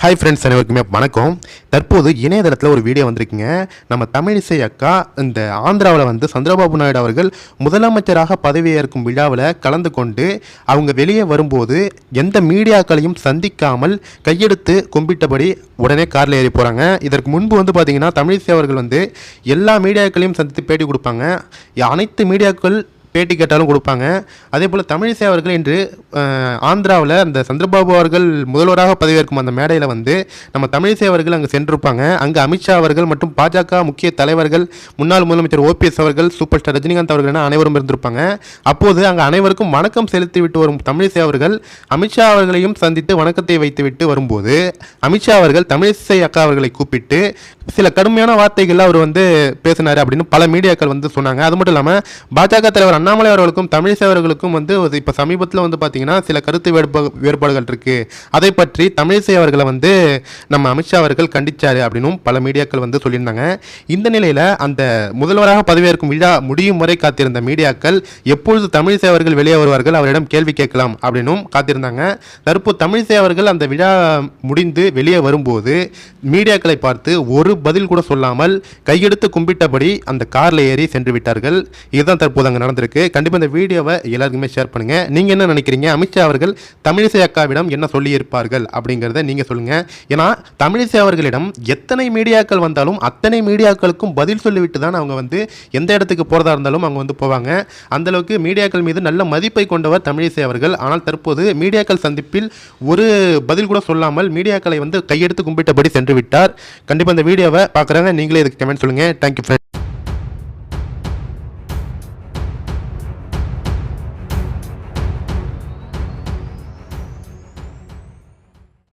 Hi friends அனைவருக்குமே வணக்கம். தற்போது இணையதளத்தில் ஒரு வீடியோ வந்திருக்குங்க. நம்ம தமிழிசை அக்கா இந்த ஆந்திராவில் வந்து சந்திரபாபு நாயுடு அவர்கள் முதலமைச்சராக பதவியேற்கும் விழாவில் கலந்து கொண்டு அவங்க வெளியே வரும்போது எந்த மீடியாக்களையும் சந்திக்காமல் கையெடுத்து கும்பிட்டபடி உடனே காரில் ஏறி போகிறாங்க இதற்கு முன்பு வந்து பார்த்திங்கன்னா தமிழிசை அவர்கள் வந்து எல்லா மீடியாக்களையும் சந்தித்து பேட்டி கொடுப்பாங்க. அனைத்து மீடியாக்கள் பேட்டி கேட்டாலும் கொடுப்பாங்க. அதே போல் தமிழிசை அவர்கள் இன்று ஆந்திராவில் அந்த சந்திரபாபு அவர்கள் முதல்வராக பதவியேற்கும் அந்த மேடையில் வந்து நம்ம தமிழிசை அவர்கள் அங்கே சென்றிருப்பாங்க. அங்கே அமித்ஷா அவர்கள் மற்றும் பாஜக முக்கிய தலைவர்கள் முன்னாள் முதலமைச்சர் ஓபிஎஸ் அவர்கள் சூப்பர் ஸ்டார் ரஜினிகாந்த் அவர்கள் என அனைவரும் இருந்திருப்பாங்க. அப்போது அங்கே அனைவருக்கும் வணக்கம் செலுத்தி விட்டு வரும் தமிழிசை அவர்கள் அமித்ஷா அவர்களையும் சந்தித்து வணக்கத்தை வைத்துவிட்டு வரும்போது அமித்ஷா அவர்கள் தமிழிசை அக்கா அவர்களை கூப்பிட்டு சில கடுமையான வார்த்தைகள் அவர் வந்து பேசினார் அப்படின்னு பல மீடியாக்கள் வந்து சொன்னாங்க. அது மட்டும் இல்லாமல் பாஜக தலைவர் அண்ணாமலை அவர்களுக்கும் தமிழிசை அவர்களுக்கும் வந்து இப்போ சமீபத்தில் வந்து பார்த்தீங்கன்னா சில கருத்து வேறுபா வேறுபாடுகள் இருக்குது அதை பற்றி தமிழிசை அவர்களை வந்து நம்ம அமித்ஷா அவர்கள் கண்டித்தார் அப்படின்னும் பல மீடியாக்கள் வந்து சொல்லியிருந்தாங்க. இந்த நிலையில் அந்த முதல்வராக பதவியேற்கும் விழா முடியும் வரை காத்திருந்த மீடியாக்கள் எப்பொழுது தமிழிசை அவர்கள் வெளியே வருவார்கள் அவரிடம் கேள்வி கேட்கலாம் அப்படின்னும் காத்திருந்தாங்க. தற்போது தமிழிசை அவர்கள் அந்த விழா முடிந்து வெளியே வரும்போது மீடியாக்களை பார்த்து ஒரு பதில் கூட சொல்லாமல் கையெடுத்து கும்பிட்டபடி அந்த காரில் ஏறி சென்று விட்டார்கள். இதுதான் தற்போது அங்கே நடந்திருக்கு. கண்டிப்பாக இந்த வீடியோவை எல்லாருக்குமே ஷேர் பண்ணுங்கள் நீங்கள் என்ன நினைக்கிறீங்க? அமித்ஷா அவர்கள் தமிழிசை அக்காவிடம் என்ன சொல்லியிருப்பார்கள் அப்படிங்கிறத நீங்கள் சொல்லுங்கள் ஏன்னா தமிழிசை அவர்களிடம் எத்தனை மீடியாக்கள் வந்தாலும் அத்தனை மீடியாக்களுக்கும் பதில் சொல்லிவிட்டு தான் அவங்க வந்து எந்த இடத்துக்கு போகிறதா இருந்தாலும் அவங்க வந்து போவாங்க. அந்தளவுக்கு மீடியாக்கள் மீது நல்ல மதிப்பை கொண்டவர் தமிழிசை அவர்கள். ஆனால் தற்போது மீடியாக்கள் சந்திப்பில் ஒரு பதில் கூட சொல்லாமல் மீடியாக்களை வந்து கையெடுத்து கும்பிட்டபடி சென்று விட்டார். கண்டிப்பாக இந்த வீடியோவை பார்க்குறாங்க நீங்களே இதுக்கு கமெண்ட் சொல்லுங்கள் தேங்க்யூ ஃப்ரெண்ட்